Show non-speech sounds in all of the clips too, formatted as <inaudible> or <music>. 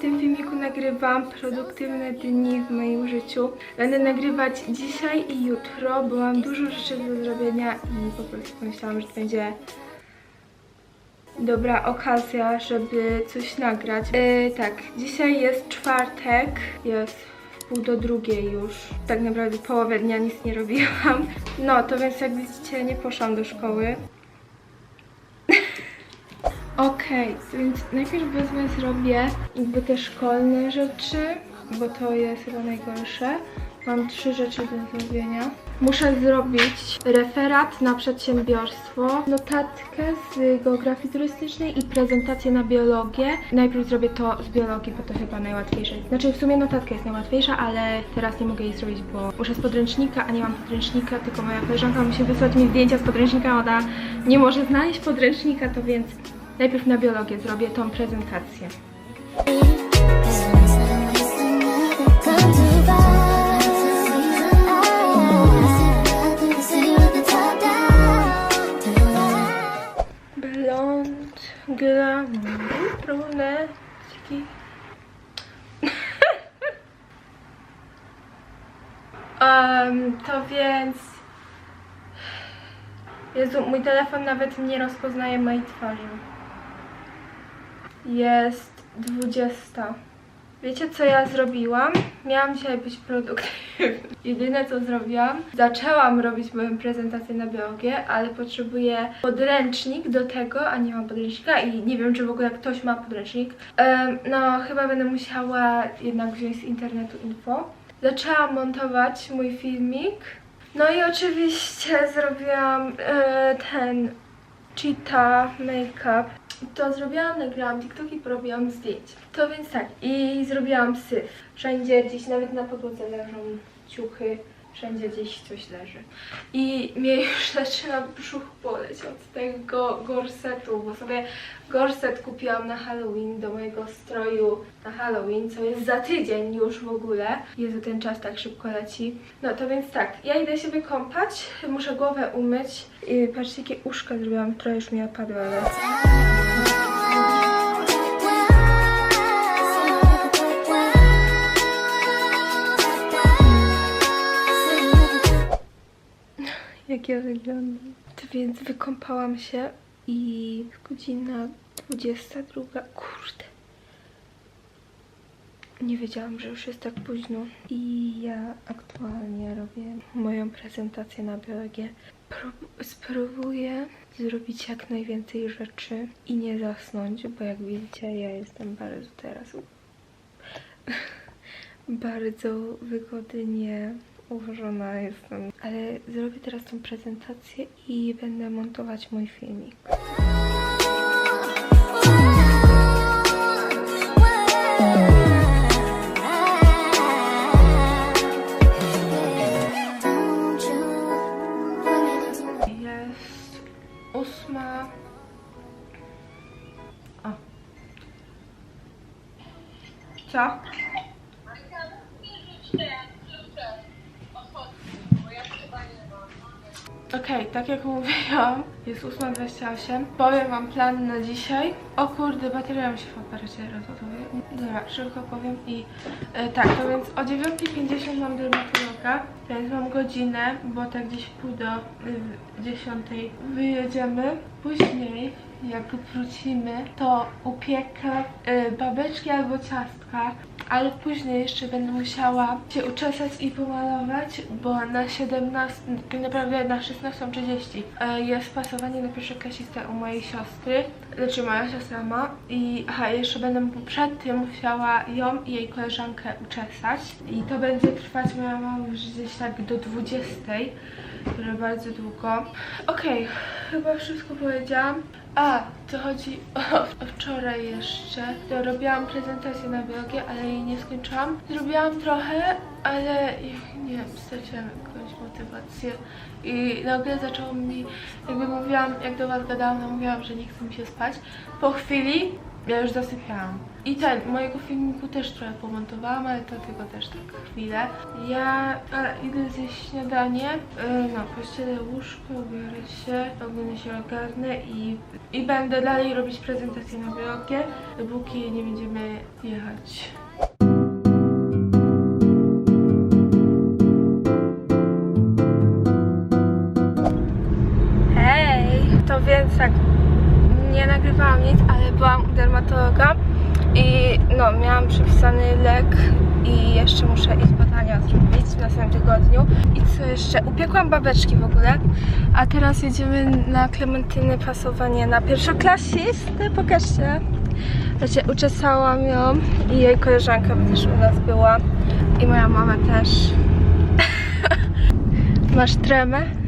Tym filmiku nagrywam produktywne dni w moim życiu. Będę nagrywać dzisiaj i jutro, bo mam dużo rzeczy do zrobienia i po prostu pomyślałam, że to będzie dobra okazja, żeby coś nagrać. Yy, tak, dzisiaj jest czwartek, jest pół do drugiej już. Tak naprawdę połowę dnia nic nie robiłam. No, to więc jak widzicie, nie poszłam do szkoły. Okej, więc najpierw wezmę, zrobię jakby te szkolne rzeczy, bo to jest chyba najgorsze. Mam trzy rzeczy do zrobienia. Muszę zrobić referat na przedsiębiorstwo, notatkę z geografii turystycznej i prezentację na biologię. Najpierw zrobię to z biologii, bo to chyba najłatwiejsze. Znaczy w sumie notatka jest najłatwiejsza, ale teraz nie mogę jej zrobić, bo muszę z podręcznika, a nie mam podręcznika, tylko moja koleżanka musi wysłać mi zdjęcia z podręcznika, ona nie może znaleźć podręcznika, to więc najpierw na biologię zrobię tą prezentację. Blond, glamour, brunetki. <laughs> um, to więc... Jezu, mój telefon nawet nie rozpoznaje mojej twarzy. Jest 20. Wiecie co ja zrobiłam? Miałam dzisiaj być produktywna. <laughs> Jedyne co zrobiłam, zaczęłam robić moją prezentację na biologię, ale potrzebuję podręcznik do tego, a nie mam podręcznika i nie wiem czy w ogóle ktoś ma podręcznik. No chyba będę musiała jednak wziąć z internetu info. Zaczęłam montować mój filmik. No i oczywiście zrobiłam e, ten cheetah make-up. To zrobiłam, nagrałam TikTok i porobiłam zdjęcia. To więc tak, i zrobiłam syf. Wszędzie gdzieś, nawet na podłodze leżą ciuchy, wszędzie gdzieś coś leży. I mnie już <laughs> zaczyna brzuch boleć od tego gorsetu, bo sobie gorset kupiłam na Halloween do mojego stroju na Halloween, co jest za tydzień już w ogóle. Jezu, ten czas tak szybko leci. No to więc tak, ja idę się wykąpać, muszę głowę umyć. I patrzcie, jakie uszka zrobiłam, trochę już mi opadły, ale... Jak ja wyglądam. Więc wykąpałam się i godzina 22. Kurde. Nie wiedziałam, że już jest tak późno. I ja aktualnie robię moją prezentację na biologię. Prób- spróbuję zrobić jak najwięcej rzeczy i nie zasnąć, bo jak widzicie, ja jestem bardzo teraz <laughs> bardzo wygodnie ułożona jestem. Ale zrobię teraz tą prezentację i będę montować mój filmik. Ósma. O. Co? Okej, tak jak mówiłam, jest 8.28. Powiem wam plan na dzisiaj. O kurde, bateria mi się w aparacie rozładuje. Dobra, szybko powiem i e, tak, to więc o 9.50 mam dermatologa, więc mam godzinę, bo tak gdzieś pół do y, 10 wyjedziemy. Później, jak wrócimy, to upiekę y, babeczki albo ciastka, ale później jeszcze będę musiała się uczesać i pomalować, bo na 17, tak naprawdę na 16.30 e, jest pasowanie na pierwsze klasiste u mojej siostry, znaczy moja siostra ma i aha, jeszcze będę przed tym musiała ją i jej koleżankę uczesać. I to będzie trwać moja mama już gdzieś tak do 20, że bardzo długo. Okej, chyba wszystko powiedziałam. A, to chodzi o, o wczoraj jeszcze. To robiłam prezentację na biologię, ale jej nie skończyłam. Zrobiłam trochę, ale nie wiem, straciłam jakąś motywację. I nagle zaczęło mi, jakby mówiłam, jak do was gadałam, no mówiłam, że nie chce mi się spać. Po chwili Ja już zasypiałam. I ten, mojego filmiku też trochę pomontowałam, ale to tylko też tak chwilę. Ja idę zjeść śniadanie, yy, no pościelę łóżko, ubiorę się, ogólnie się ogarnę i, i będę dalej robić prezentację na vlogie, dopóki nie będziemy jechać. Hej! To więc tak, nie nagrywałam nic, ale byłam dermatologa i no, miałam przypisany lek i jeszcze muszę iść badania zrobić w następnym tygodniu. I co jeszcze? Upiekłam babeczki w ogóle, a teraz jedziemy na Klementyny pasowanie na pierwszoklasisty, pokażcie. Znaczy, uczesałam ją i jej koleżanka też u nas była i moja mama też. <laughs> Masz tremę?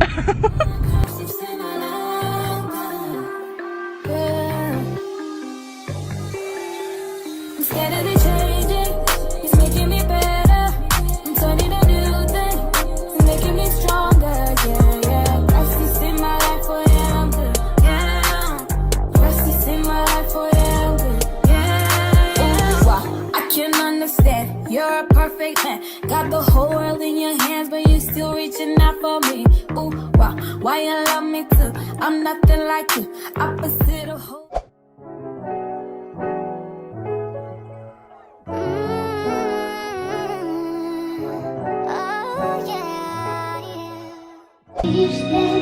I'm <laughs> Why you love me too? I'm nothing like you. Opposite of hope. Mm-hmm. Oh yeah, yeah.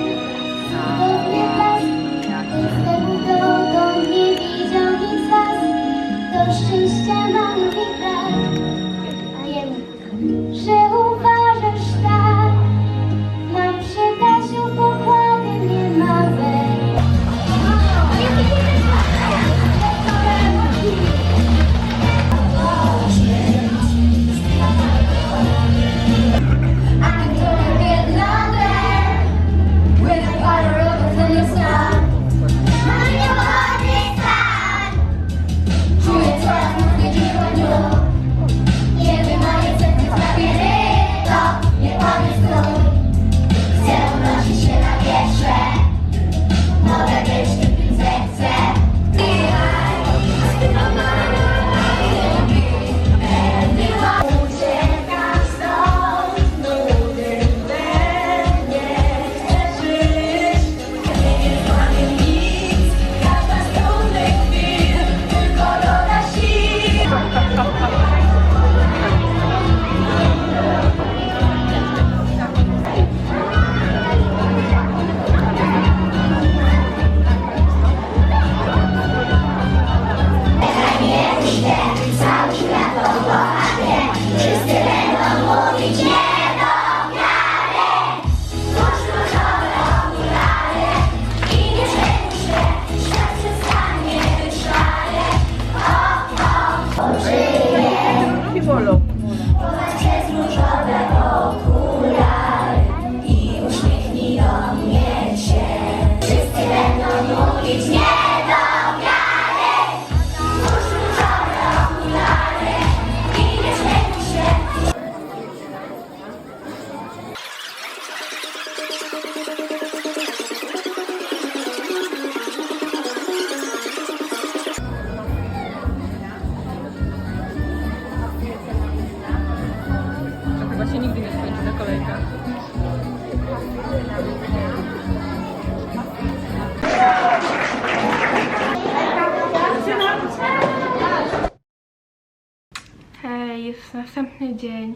Jest następny dzień.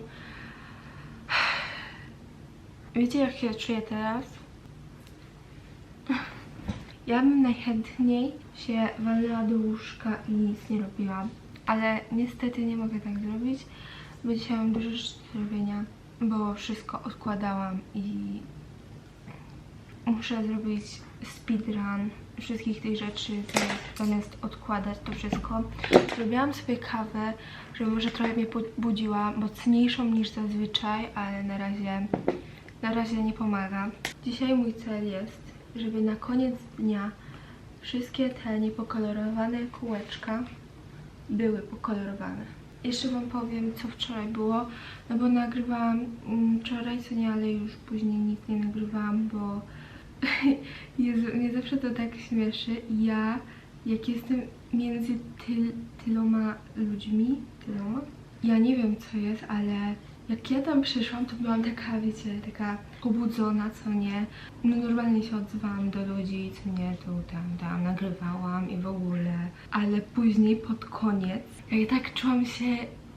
Wiecie, jak się czuję teraz? Ja bym najchętniej się walnęła do łóżka i nic nie robiłam. Ale niestety nie mogę tak zrobić, bo dzisiaj mam dużo rzeczy do zrobienia, bo wszystko odkładałam i muszę zrobić speedrun wszystkich tych rzeczy, zamiast- odkładać to wszystko. Zrobiłam sobie kawę, żeby może trochę mnie budziła, mocniejszą niż zazwyczaj, ale na razie, na razie nie pomaga. Dzisiaj mój cel jest, żeby na koniec dnia wszystkie te niepokolorowane kółeczka były pokolorowane. Jeszcze wam powiem, co wczoraj było, no bo nagrywałam mm, wczoraj, co nie, ale już później nic nie nagrywałam, bo <laughs> Jezu, mnie zawsze to tak śmieszy. Ja jak jestem między tyl, tyloma ludźmi, tyloma, ja nie wiem co jest, ale jak ja tam przyszłam, to byłam taka, wiecie, taka pobudzona, co nie. No normalnie się odzywałam do ludzi, co nie, tu, tam, tam, nagrywałam i w ogóle. Ale później, pod koniec, ja tak czułam się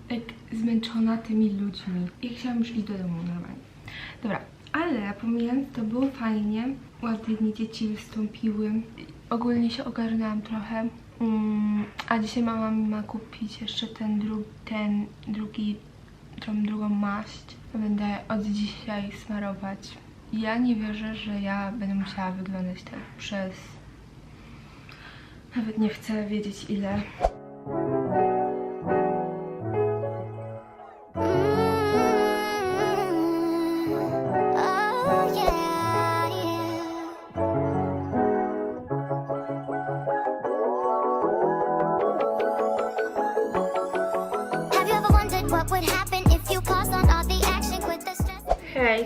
jak zmęczona tymi ludźmi. I chciałam już iść do domu normalnie. Dobra, ale pomijając to było fajnie. Ładnie dzieci wystąpiły. Ogólnie się ogarnęłam trochę. Mm, a dzisiaj mama mi ma kupić jeszcze ten, dru ten drugi, tą drugą maść. Będę od dzisiaj smarować. Ja nie wierzę, że ja będę musiała wyglądać tak przez... Nawet nie chcę wiedzieć ile.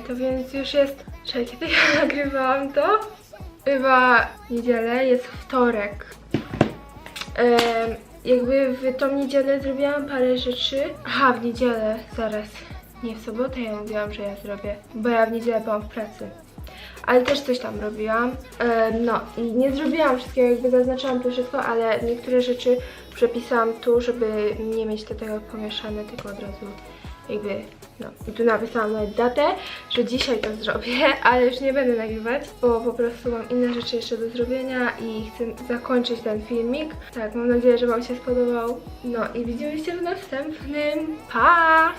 To więc już jest. Kiedy <laughs> ja nagrywałam to? Chyba niedzielę, jest wtorek. Em, jakby w tą niedzielę zrobiłam parę rzeczy. Aha, w niedzielę, zaraz. Nie, w sobotę ja mówiłam, że ja zrobię, bo ja w niedzielę byłam w pracy. Ale też coś tam robiłam. Em, no nie zrobiłam wszystkiego, jakby zaznaczyłam to wszystko, ale niektóre rzeczy przepisałam tu, żeby nie mieć tego pomieszane, tylko od razu jakby, no. I tu napisałam nawet datę, że dzisiaj to zrobię, <laughs> ale już nie będę nagrywać, bo po prostu mam inne rzeczy jeszcze do zrobienia i chcę zakończyć ten filmik. Tak, mam nadzieję, że Wam się spodobał. No i widzimy się w następnym. Pa!